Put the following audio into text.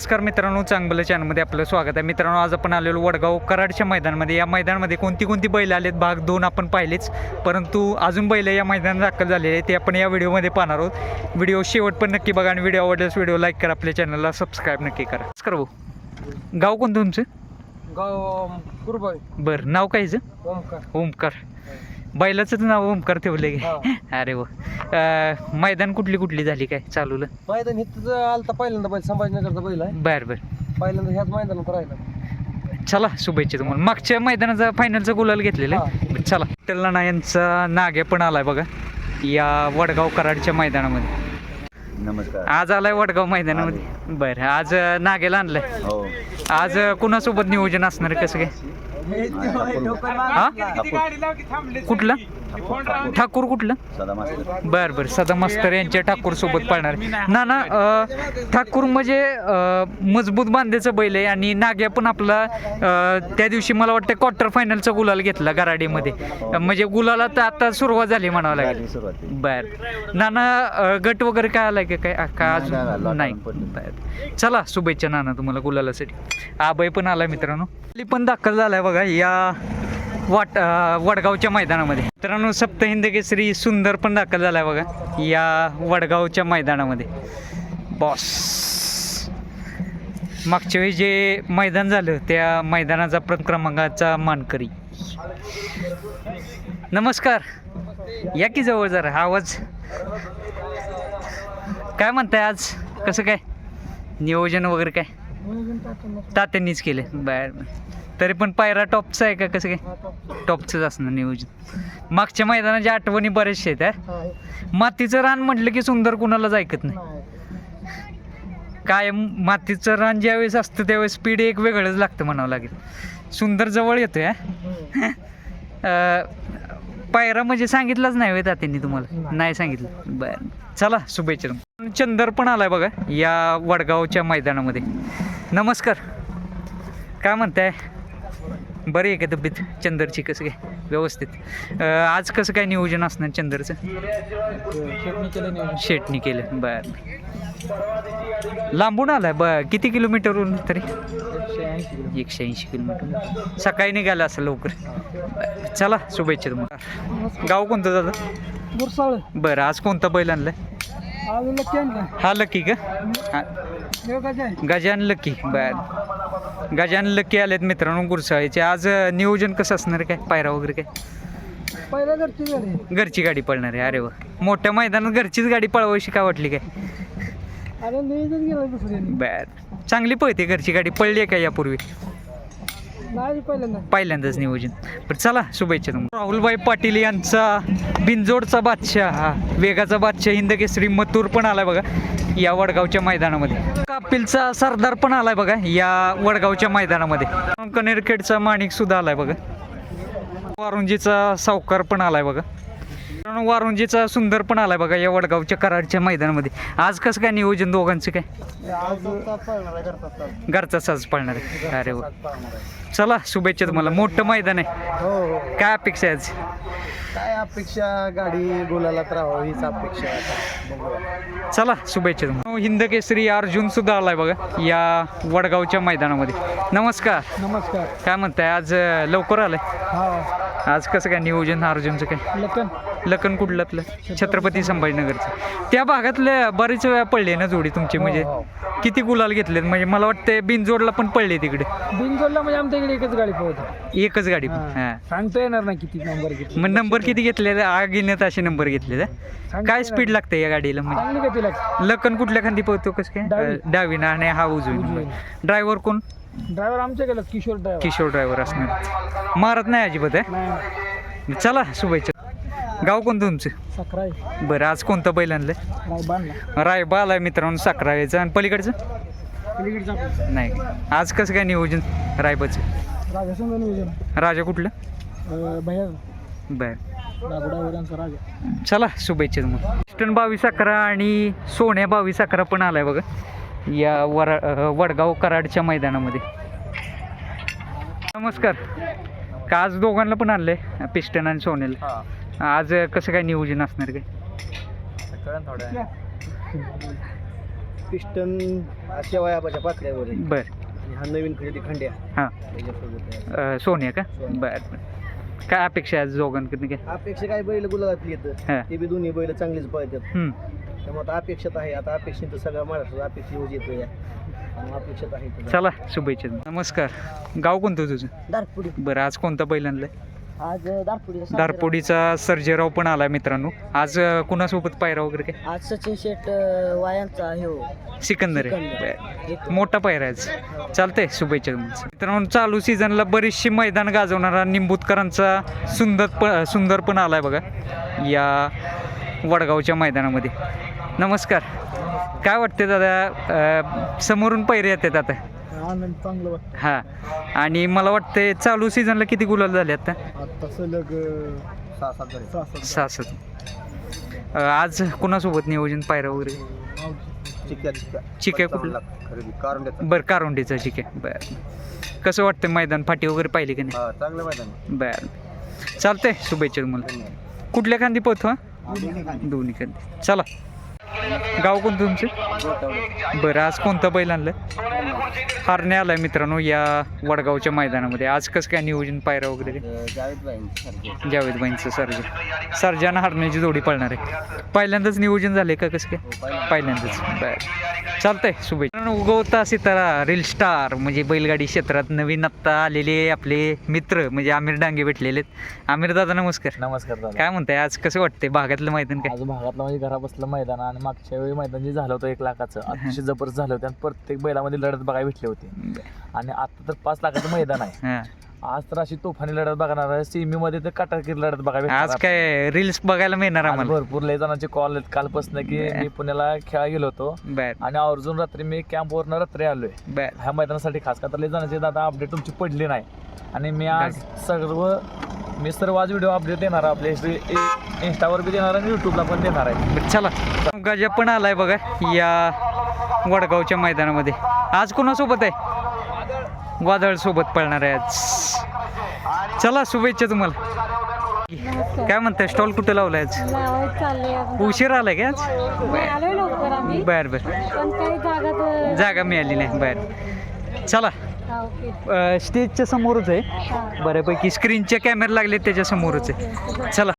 नमस्कार मित्रांनो चांगलं चॅनलमध्ये आपलं स्वागत आहे. मित्रांनो आज आपण आलेलो वडगाव कराडच्या मैदानामध्ये. या मैदानामध्ये कोणती कोणती बैल आलेत? भाग दोन आपण पाहिलेच. परंतु अजून बैल या मैदानात दाखल झालेले आहेत. ते आपण या व्हिडिओमध्ये पाहणार आहोत. व्हिडिओ शेवट पण नक्की बघा आणि व्हिडिओ आवडल्यास व्हिडिओ लाईक करा. आपल्या चॅनलला सबस्क्राईब नक्की करा. नमस्कार भाऊ. गाव कोणतं तुमचं? गाव कुरबाई. बरं नाव काय? ओमकार. ओमकार. बैलाचंच नाव ओमकार ठेवलं हा. गे अरे वा. अं, मैदान कुठली कुठली झाली काय चालवलं मैदान इथं आलता पहिल्यांदा बैल संभाजीनगरचा बैल आहे. बरं बरं. पहिल्यांदा ह्याच मैदानात राहिला. चला शुभेच्छा तुम्हाला. मागच्या मैदानाचा फायनलचा गुलाल घेतलेला. आहे. चला. तेलना यांचा नागे पण आलाय बघा. या वडगाव कराडच्या मैदानामध्ये. नमस्कार. आज आलाय वडगाव मैदानामध्ये. बरं आज अं, नागेला आणलंय. हो. आज अं, कुणासोबत नियोजन असणार आहे कसं काय? हा कुठलं? ठाकूर. कुठलं? बर बर. सदा मास्तर यांच्या ठाकूर सोबत पाळणार. ना ना ठाकूर म्हणजे मजबूत बांधेचं बैल आहे आणि नाग्या पण आपला त्या दिवशी मला वाटतं क्वार्टर फायनलचा गुलाल घेतला गराडीमध्ये. म्हणजे गुलाला तर आता सुरुवात झाली म्हणावं लागेल. बर. नाना गट वगैरे काय आलाय का काय? का नाही, अजून? नाही, चला शुभेच्छा नाना तुम्हाला गुलालासाठी. आबाई पण आलाय मित्रांनो. पण दाखल झालाय बघा या वाट वडगावच्या मैदानामध्ये. मित्रांनो सप्तहिंद केसरी सुंदर पण दाखल झालाय बघा. या वडगावच्या मैदानामध्ये. बॉस मागच्या वेळी जे मैदान झालं त्या मैदानाचा प्रथम क्रमांकाचा मानकरी. नमस्कार. या की जवळ जरा आवाज. काय म्हणताय आज? कसं काय? नियोजन वगैरे काय? तात्यांनीच केले बर. तरी पण पायरा टॉपचा आहे का कसं काय? टॉपचंच असणार नियोजन. मागच्या मैदानाच्या आठवणी बरेचशे आहेत हा? मातीचं रान म्हटलं की सुंदर कुणालाच ऐकत नाही. काय मातीचं रान ज्यावेळेस असतं त्यावेळेस स्पीड एक वेगळंच लागतं म्हणावं लागेल. सुंदर जवळ येतोय हा? पायरा म्हणजे सांगितलंच नाही होय तात्यांनी तुम्हाला? नाही. सांगितलं. बरं. चला शुभेच्छा. चंदर पण आलाय बघा या वडगावच्या मैदानामध्ये. नमस्कार. काय म्हणताय? बरी आहे का तब्येत? चंदरची कसं काय? व्यवस्थित. आज कसं काय नियोजन असणार चंदरचं? शेटनी केलं. बर. लांबून आलाय. ब किती किलोमीटरहून तरी? एकशे ऐंशी किलोमीटर. सकाळी निघालं असं लवकर. चला शुभेच्छा तुम्हाला. गाव कोणतं दादा? बरं आज कोणता बैल आणलाय? हा लकी का? हा. गजान लकी बर. गजान लकी आलेत मित्रांनो गुरसाळीचे. आज नियोजन कसं असणार काय? पायरा वगैरे काय? घरची गाडी पळणार आहे. अरे वा. मोठ्या मैदानात घरचीच गाडी पळवायची का वाटली काय? बर. चांगली पळते घरची गाडी. पळली आहे का यापूर्वी? नाही पहिल्यांदा. पहिल्यांदाच नियोजन. बरं चला शुभेच्छा तुम्हाला. राहुलभाई पाटील यांचा बिंजोडचा बादशाह हा वेगाचा बादशाह हिंदकेसरी मतूर पण आलाय बघा या वडगावच्या मैदानामध्ये. कापिलचा सरदार पण आलाय बघा या वडगावच्या मैदानामध्ये. कनेरखेडचा माणिक सुद्धा आलाय बघा. वारुंजीचा सावकार पण आलाय बघा. मित्रांनो, वारुंजीचा सुंदर पण आलाय बघा या वडगावच्या कराडच्या मैदानामध्ये. आज कसं काय नियोजन दोघांचं काय? आज घरचा साज पाळणार आहे. अरे वा. चला शुभेच्छा तुम्हाला. मोठं मैदान आहे. हो हो. काय अपेक्षा आहे आज? काय अपेक्षा? गाडी गोलालाच राहावं हीच अपेक्षा. चला शुभेच्छा तुम्हाला. हिंद केसरी अर्जुन सुद्धा आलाय बघा या वडगावच्या मैदानामध्ये. नमस्कार. नमस्कार. काय म्हणताय आज लवकर आलाय? हा. आज कसं काय नियोजन अर्जुनचं काय? लखन. लखन कुठल्यातलं छत्रपती संभाजीनगरचं. त्या भागातल्या बरेच वेळा पडले ना जोडी तुमची? म्हणजे हो, किती गुलाल घेतलेत? म्हणजे मला वाटतं बिनजोडला पण पडले तिकडे. बिनजोडला म्हणजे आमच्या इकडे एकच गाडी पोहत एकच गाडी. हां. सांगता येणार नाही किती नंबर किती मग नंबर किती घेतले? आगिन्यात असे नंबर घेतले काय स्पीड लागते या गाडीला म्हणजे? लखन कुठल्या खांदी पळतो कसं काय? डावीना आणि हा उजवी. ड्रायव्हर कोण? ड्रायव्हर आमच्या गेला किशोर ड्रायव्हर. किशोर ड्रायव्हर असणार. मारत नाही अजिबात आहे चला शुभेच्छा. गाव कोणतं तुमचं? सक्राई. बरं आज कोणतं बैल आणलं बांधला रायबा आलाय मित्रांनो साखरायचं आणि पलीकडचं? पलीकडचा. नाही. आज कसं काय नियोजन रायबाचं? राजासंग नियोजन. राजा कुठलं? भैया बरं. रागुडावरांचा राजा. चला शुभेच्छा तुम्हाला. ईस्टर्न बावीस अकरा आणि सोन्या बावीस अकरा पण आलाय बघा. या वर वडगाव कराडच्या मैदानामध्ये. नमस्कार. का आज दोघांना पण आणलंय पिस्टन आणि सोन्याला आज कसं काय नियोजन असणार काय? थोड्या पिस्टन शेवयाबाच्या पाकड्यावर आहे. बर. हा नवीन खरेदी खंड्या. हां. सोन्या का. बर बर. काय अपेक्षा आहे आज दोघांकडनं काय? अपेक्षा काय बैल गुलाबातली येतं हां. ते बी दोन्ही बैल चांगलीच पळतात. त्यामुळे आता अपेक्षित आहे आता अपेक्षित सगळं महाराष्ट्र अपेक्षा यूज येतो या. आणि अपेक्षित आहे इथं. चला शुभेच्छा नमस्कार. गाव कोणतं तुझं? दारपुडी. बरं आज कोणता बैल आणलाय आज दारपुडी दारपोडीचा सर्जेराव पण आलाय मित्रांनो. आज अं, कुणासोबत पायरा वगैरे काय? आज सचिन शेट वायांचा हे हो. सिकंदर आहे. सिकंदर. बरं. मोठा पायरा आहे आज. चालतंय शुभेच्छा तुम्हाला. मित्रांनो चालू सीझनला बरीचशी मैदान गाजवणारा निंबूतकरांचा सुंदर पण सुंदर पण आलाय बघा. या वडगावच्या मैदानामध्ये. नमस्कार. काय वाटते दादा? समोरून पैरे येतात आता. आनंद चांगलं वाटतं हां. आणि मला वाटते चालू सीझनला किती गुलाल झाले आता? आता सलग सहा सात झाले. सहा सात सहा सात. अं, आज कुणासोबत नियोजन पायरा वगैरे? चिक्या चिक्या. चिक्या कुठलं खरेदी. कारण बरं कारोंडीचं ठीक आहे बरं. कसं वाटतं मैदान? फाटी वगैरे पाहिली की नाही? चांगलं मैदान. बरं. चालतंय शुभेच्छा तुम्हाला. कुठल्या खांदी पोहतो हा? दोन्ही खांदी. चला. गाव कोणतं तुमचं? बरं आज कोणतं बैल आणलं हारणे आलाय मित्रांनो या वडगावच्या मैदानामध्ये. आज कसं काय नियोजन पायरा वगैरे जावेद बाईंचं सर्जन. सर्जन हारण्याची जोडी पळणार आहे. पहिल्यांदाच नियोजन झाले का कसं काय? पहिल्यांदाच. बरं. चालतंय शुभेच्छा. उगवता सितारा रील स्टार म्हणजे बैलगाडी क्षेत्रात नवीन आत्ता आलेले आपले मित्र म्हणजे आमिर डांगे भेटलेले आमिर दादा नमस्कार. नमस्कार दादा. काय म्हणताय आज कसं वाटतंय भागातलं मैदान काय? आज भागातलं म्हणजे घरा बसलं मैदान आणि मागच्या वेळी मैदान जे झालं होतं एक लाखाचं अतिशय जबरदस्त झालं होतं आणि प्रत्येक बैलामध्ये लढत बघायला भेटली होती. आणि आता तर पाच लाखाचं मैदान आहे. हां. आज तर अशी तोफानी लढत बघणार आहे. सेमी मध्ये तर काटाकीर लढत भेटणार आज. काय रील्स बघायला मिळणार आम्हाला. भरपूर लय जणांचे कॉल आहेत. कालपासून की मी पुण्याला खेळा गेलो होतो. आणि आवर्जून रात्री मी कॅम्पवरनं रात्री आलोय. ह्या मैदानासाठी खास का तर लय जणांचे दादा अपडेट तुमची पडली नाही. आणि मी आज सर्व मी सर्व आज व्हिडिओ अपडेट देणार आहे. आपल्या इंस्टावर बी देणार आणि युट्यूबला पण देणार आहे. चला. गजा पण आलाय बघा या वडगावच्या मैदानामध्ये. आज कोणासोबत आहे? वादळ सोबत पळणार आहे आज चला शुभेच्छा तुम्हाला. काय म्हणताय स्टॉल कुठे लावलाय आज. उशीर आलाय का आज? बर बर. जागा मिळाली नाही. बर. चला. स्टेजच्या समोरच आहे. बऱ्यापैकी स्क्रीनचे कॅमेरे लागले त्याच्या समोरच आहे. चला.